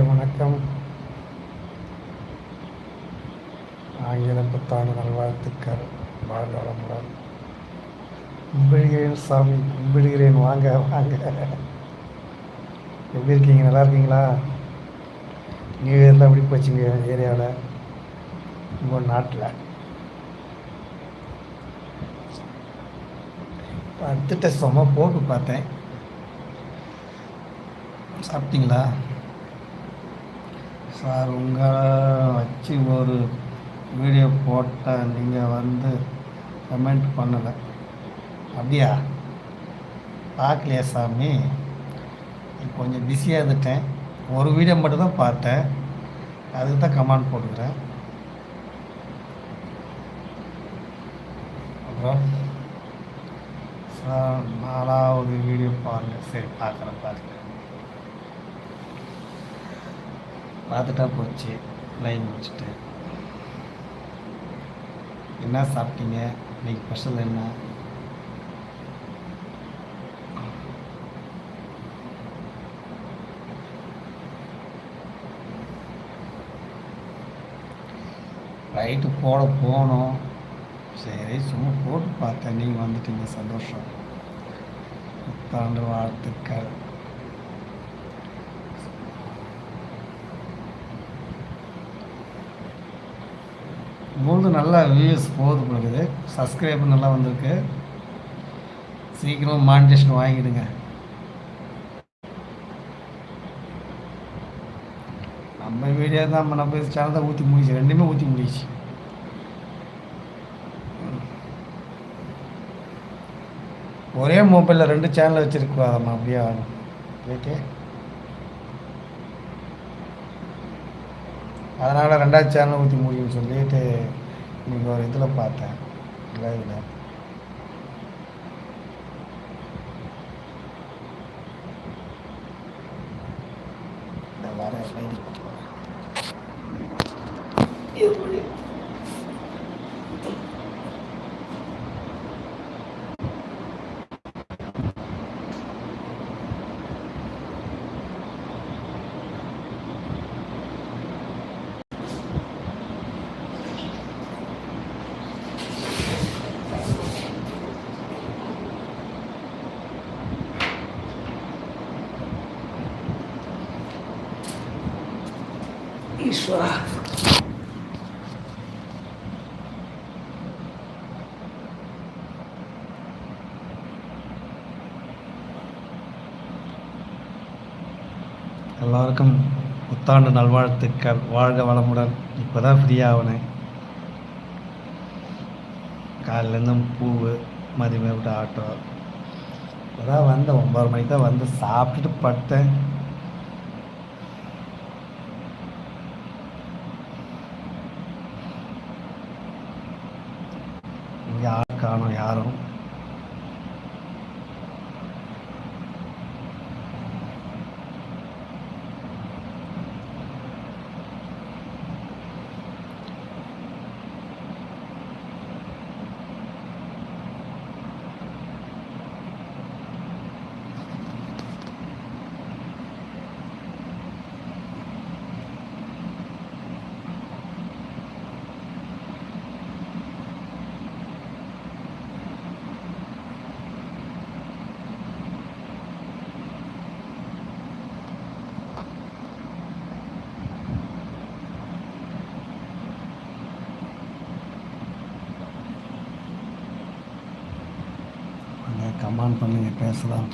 வணக்கம். ஆங்கில புத்தாண்டு நல்வாழ்த்துக்கள். வாழ்க வளமுடன் கும்பிடுகிறேன் சாமி கும்பிடுகிறேன். வாங்க வாங்க. எப்படி இருக்கீங்க? நல்லா இருக்கீங்களா? நியூ இயர்லாம் எப்படி போச்சுங்க ஏரியாவில்? உங்கள் நாட்டில்? அடுத்துட்ட சும்மா போட்டு பார்த்தேன். சாப்பிட்டீங்களா? சார் உங்களை வச்சு ஒரு வீடியோ போட்டால் நீங்கள் வந்து கமெண்ட் பண்ணலை. அப்படியா? பார்க்கலையா சாமி? கொஞ்சம் பிஸியாக இருந்துட்டேன். ஒரு வீடியோ மட்டும்தான் பார்த்தேன். அதுக்கு தான் கமெண்ட் போட்டுக்கிறேன். அப்புறம்? சார் நாலாவது வீடியோ பாருங்கள் சரி பார்க்குறேன் பார்க்குறேன். பார்த்துட்டா போச்சு. லைன் முடிச்சுட்டு. என்ன சாப்பிட்டீங்க? இன்னைக்கு ஸ்பெஷல் என்ன? ரைட்டு போட போனோம். சரி சும்மா போட்டு பார்த்தேன். நீங்கள் வந்துட்டீங்க. சந்தோஷம். புத்தாண்டு வாழ்த்துக்கள். உங்களது நல்லா வியூஸ் போகுது உங்களுக்கு சப்ஸ்கிரைபர் நல்லா வந்திருக்கு. சீக்கிரம் மானிட்டேஷன் வாங்கிடுங்க. நம்ம வீடியோ தான் நம்ம சேனல் தான் ஊற்றி முடிச்சு. ரெண்டுமே ஊற்றி முடிச்சு. ஒரே மொபைலில் ரெண்டு சேனல் வச்சுருக்கோம் நம்ம அப்படியே ஓகே அதனால் ரெண்டாவது சேனல் ஊற்றி முடியும்னு சொல்லிட்டு இன்றைக்கி ஒரு இதில் பார்த்தேன் லைவில் ஈஸ்வரா எல்லாருக்கும் புத்தாண்டு நல்வாழ்த்துக்கள். வாழ்க வளமுடன். இப்போ தான் ஃப்ரீ ஆகினேன் காலையிலேருந்து பூவு மதியமே விட்டு ஆட்டோ. இப்போ தான் வந்தேன் ஒம்பது மணிக்கு தான் வந்து சாப்பிட்டுட்டு படுத்தேன் யார் காணும் யாரும் கமாண்ட் பண்ணுங்கள் பேசலாம்.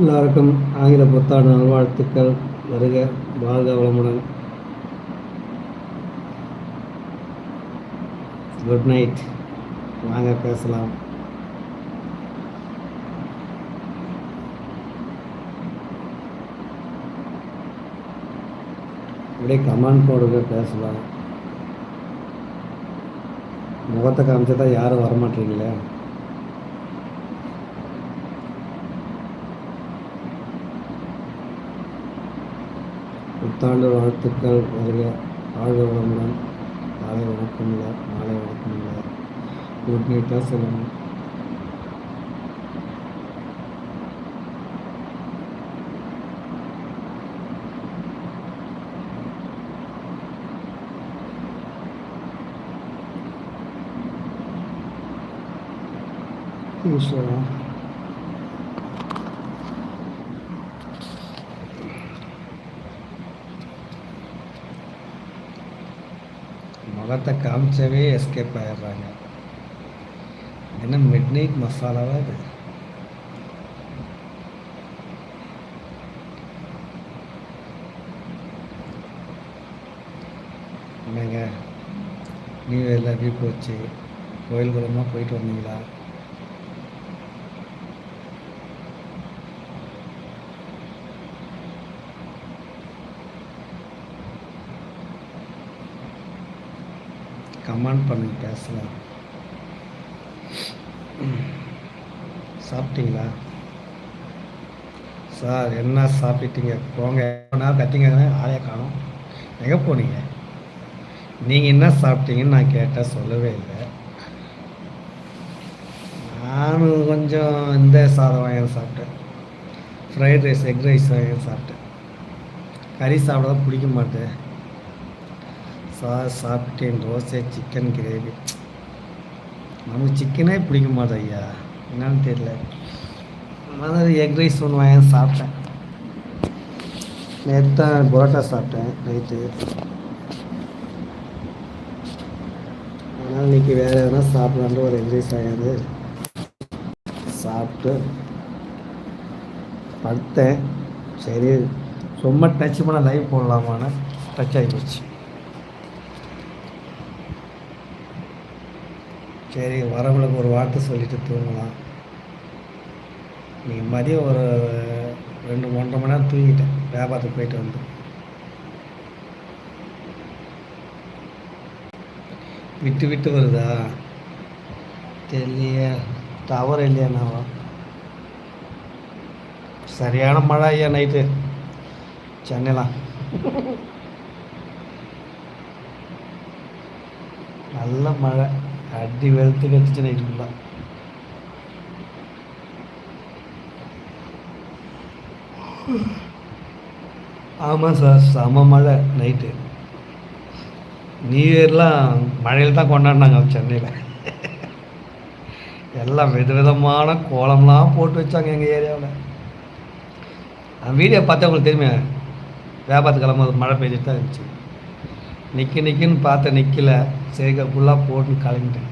எல்லாருக்கும் ஆங்கில புத்தாண்டு நல்வாழ்த்துக்கள். வருக வாழ்க வளமுடன். குட் நைட் வாங்க பேசலாம். அப்படியே கமெண்ட் போடுங்க பேசலாம். முகத்தை காமிச்சா தான் யாரும் வரமாட்டீங்களே? புத்தாண்டு வாழ்த்துக்கள் வருக வாழ்க வளமுடன் நாளை வணக்கம் இல்லை நாளை வணக்கம் இல்லை. குட் நைட்டாக சொல்லணும் ஈஸ்வரா. முகத்தை காமிச்சவே எஸ்கேப் ஆகிடுறாங்க என்ன மிட் நைட் மசாலாவா இது? என்னங்க? நியூ இயரில் எப்படி போச்சு? கோயில் குளமாக போயிட்டு வந்தீங்களா? கமெண்ட் பண்ணி பேசலாம் சாப்பிட்டீங்களா? சார் என்ன சாப்பிட்டீங்க? போங்க. எவ்வளோ கத்திங்க? ஆளைய காணும். எங்கே போனீங்க? நீங்கள் என்ன சாப்பிட்டீங்கன்னு நான் கேட்டால் சொல்லவே இல்லை. நானும் கொஞ்சம் இந்த சாதம் வாங்கி சாப்பிட்டேன். ஃப்ரைட் ரைஸ் எக் ரைஸ் வாங்கி சாப்பிட்டேன். கறி சாப்பிட பிடிக்க மாட்டேன். சார் சாப்பிட்டேன். தோசை சிக்கன் கிரேவி நமக்கு சிக்கனே பிடிக்க மாட்டோம் ஐயா. என்னன்னு தெரியல. மாதிரி எக் ரைஸ் ஒன்று வாங்கி சாப்பிட்டேன். நேற்று தான் பரோட்டா சாப்பிட்டேன் நைட்டு. அதனால் இன்றைக்கி வேறு எதனா சாப்பிட்லான்ட்டு ஒரு எக் ரைஸ் வாங்கியாந்து சாப்பிட்டு படுத்தேன். சரி ரொம்ப டச் பண்ண லைவ் போடலாமான்னு டச் ஆகி போச்சு. சரி வரவங்களுக்கு ஒரு வார்த்தை சொல்லிட்டு தூங்கலாம். நீங்கள் மதியம் ஒரு ரெண்டு ஒன்றரை மணி நேரம் தூங்கிட்டேன். வியாபாரத்துக்கு போயிட்டு வந்து விட்டு விட்டு வருதா? தெரியலையே. டவர் இல்லையா நான் சரியான மழை ஐயா நைட்டு சென்னைலாம் நல்ல மழை. அடி வெளுத்து கத்துச்சு நைட்டு ஃபுல்லாக ஆமாம் சார் செம மழை நைட்டு நியூ இயர்லாம் மழையில் தான் கொண்டாடினாங்க சென்னையில் எல்லாம் வித விதமான கோலம்லாம் போட்டு வச்சாங்க எங்கள் ஏரியாவில் அந்த வீடியோ பார்த்தா உங்களுக்கு தெரியுமே வியாபாரத்துக்கு கிளம்பும்போது மழை பெய்ஞ்சிட்டு தான் இருந்துச்சு நிற்க நிற்கின்னு பார்த்த நிற்கல சரி ஃபுல்லாக போட்டு கிளம்பிட்டேன்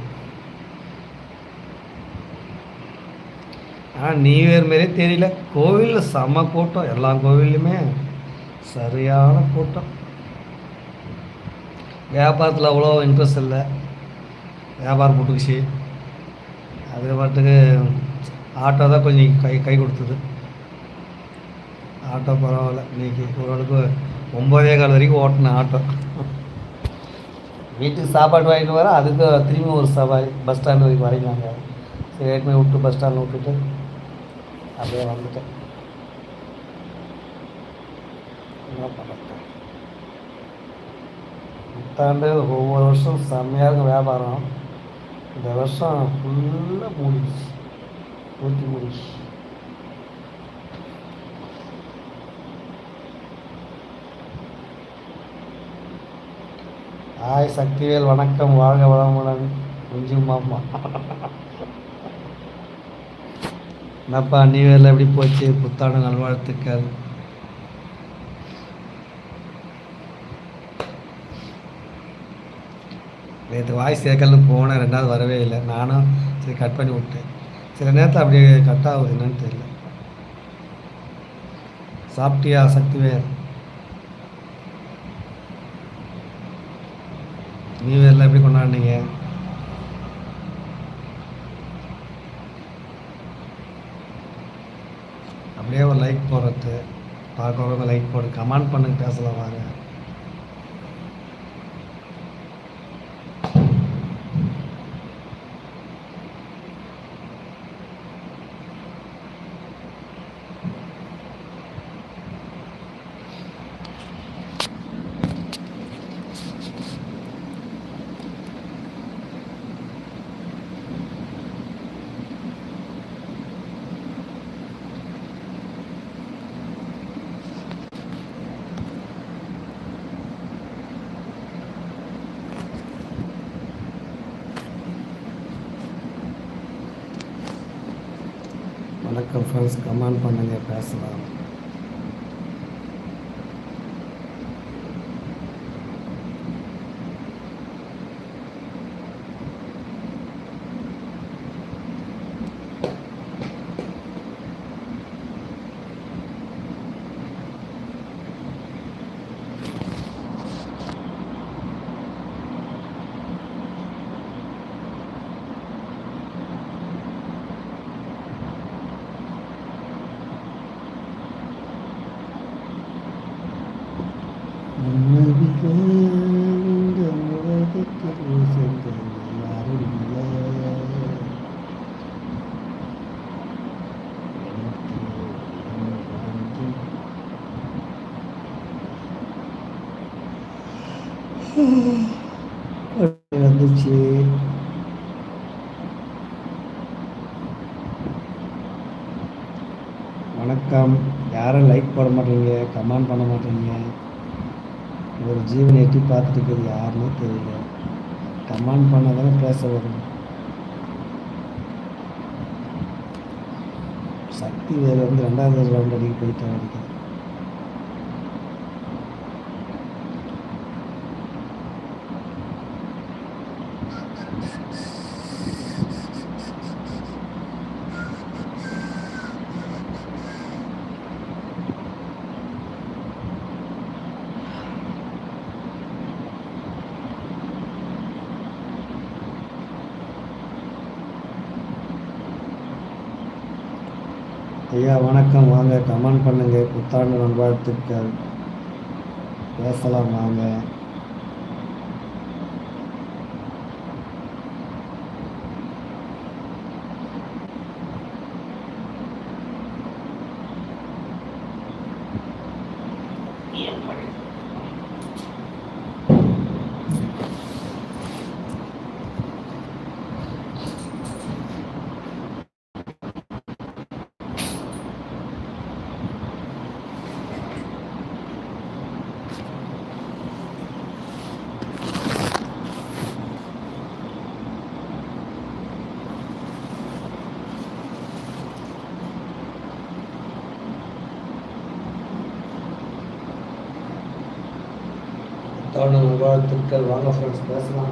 ஆனால் நியூ இயர் மாரியே தெரியல. கோவிலில் செம்ம கூட்டம். எல்லா கோவில்லையுமே சரியான கூட்டம். வியாபாரத்தில் அவ்வளோ இன்ட்ரெஸ்ட் இல்லை. வியாபாரம் போட்டுக்குச்சு. அது பாட்டுக்கு ஆட்டோ தான் கொஞ்சம் கை கை கொடுத்தது. ஆட்டோ பரவாயில்ல. இன்றைக்கி ஓரளவுக்கு ஒம்பதே கால் வரைக்கும் ஓட்டினேன் ஆட்டோ வீட்டுக்கு சாப்பாடு வாங்கிட்டு வர அதுக்கு திரும்பி ஒரு சவாரி பஸ் ஸ்டாண்டு வரைக்கும் வரைக்கலாங்க சரி ஏற்கனவே விட்டு பஸ் ஸ்டாண்டில் விட்டுட்டு அப்படியே வந்துட்டேன் என்ன பண்ணுறது புத்தாண்டு ஒவ்வொரு வருஷம் செம்மையாக இருக்கும் வியாபாரம் இந்த வருஷம் ஃபுல்லாக மூடிடுச்சு ஊற்றி மூடிடுச்சு ஹாய் சக்திவேல் வணக்கம். வாழ்க வளமுடன். குஞ்சு மாமா. என்னப்பா நீ இயரில் எப்படி போச்சு? புத்தாண்டு நல்வாழ்த்துக்கள். நேற்று வாய்ஸ் சேர்க்கல்னு போனேன். ரெண்டாவது வரவே இல்லை. நானும் சரி கட் பண்ணி விட்டேன். சில நேரத்தில் அப்படியே கட் ஆகுது என்னன்னு தெரியல. சாப்பிட்டியா சக்திவேல்? நியூ இயர்லாம் எப்படி கொண்டாடினீங்க? அப்படியே ஒரு லைக் போடுறது. பார்க்குறவங்க லைக் போடு. கமெண்ட் பண்ணுங்க பேசலாம் வாங்க வணக்கம் ஃப்ரெண்ட்ஸ் கமெண்ட் பண்ணுங்க பேசலாம் உன்னதிலே இந்த உலகத்தில் சொந்தம் யாரும் இல்லை. எனக்கு வந்துச்சு வணக்கம். யாரும் லைக் போட மாட்டீங்க கமெண்ட் பண்ண மாட்டீங்க. ஒரு ஜீவனை எட்டி பார்த்துட்டு இருக்குது யாருன்னே தெரியல. கமெண்ட் பண்ணால் தானே பேச வரும். சக்தி வேறு வந்து ரெண்டாவது ரவுண்ட் அடிக்க போயிட்டு ஐயா வணக்கம். வாங்க கமெண்ட் பண்ணுங்க. புத்தாண்டு நல்வாழ்த்துக்கள். பேசலாம் வாங்க. புத்தாண்டு நல்வாழ்த்துக்கள் வாங்க ஃப்ரெண்ட்ஸ் பேசலாம்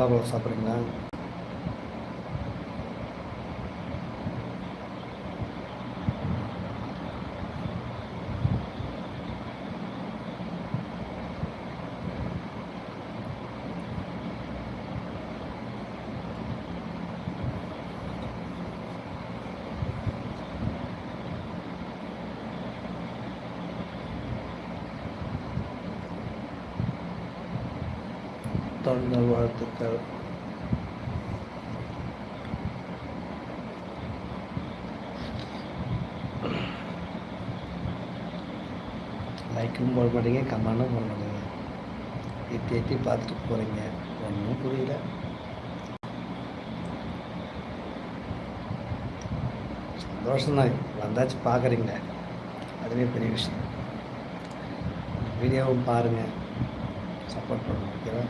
வாழைப்பழம் சாப்பிட்றீங்களா? தொழில் வாழ்த்துக்கள் லைக்கும் போட மாட்டீங்க கமெண்டும் போட மாட்டீங்க எட்டி எட்டி பார்த்துட்டு போகிறீங்க ஒன்றும் புரியல. சந்தோஷம் தான் வந்தாச்சு பார்க்குறீங்களே அதுவே பெரிய விஷயம். வீடியோவும் பாருங்கள் சப்போர்ட் பண்ணுங்க ஓகேவா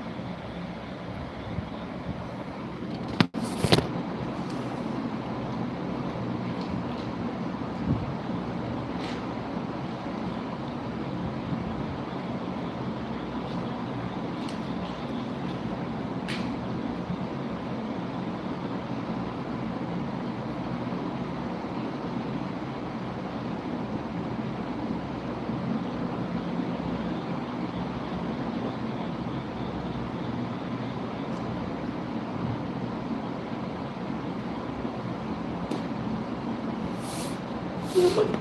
не уходит.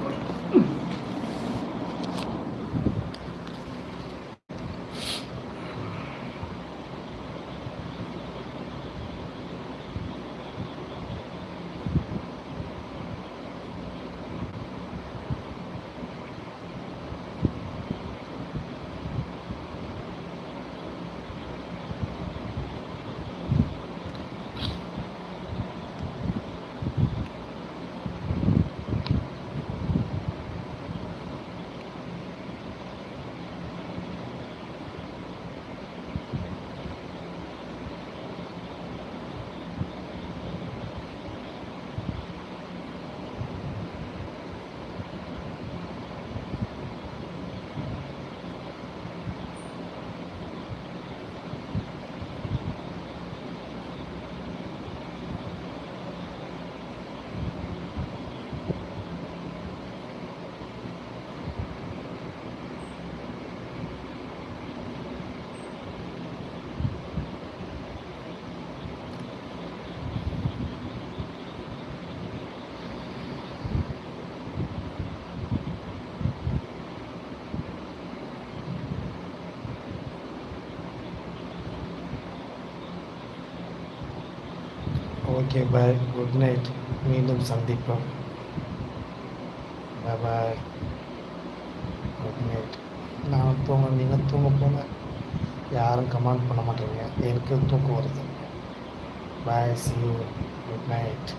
ஓகே பாய் குட் நைட் மீண்டும் சந்திப்போம் பாய் பாய் குட் நைட் நான் தூங்க நீங்கள் தூங்க போங்க. யாரும் கமெண்ட் பண்ண மாட்டேங்க. எனக்கு தூக்கம் வருது. Bye see you good night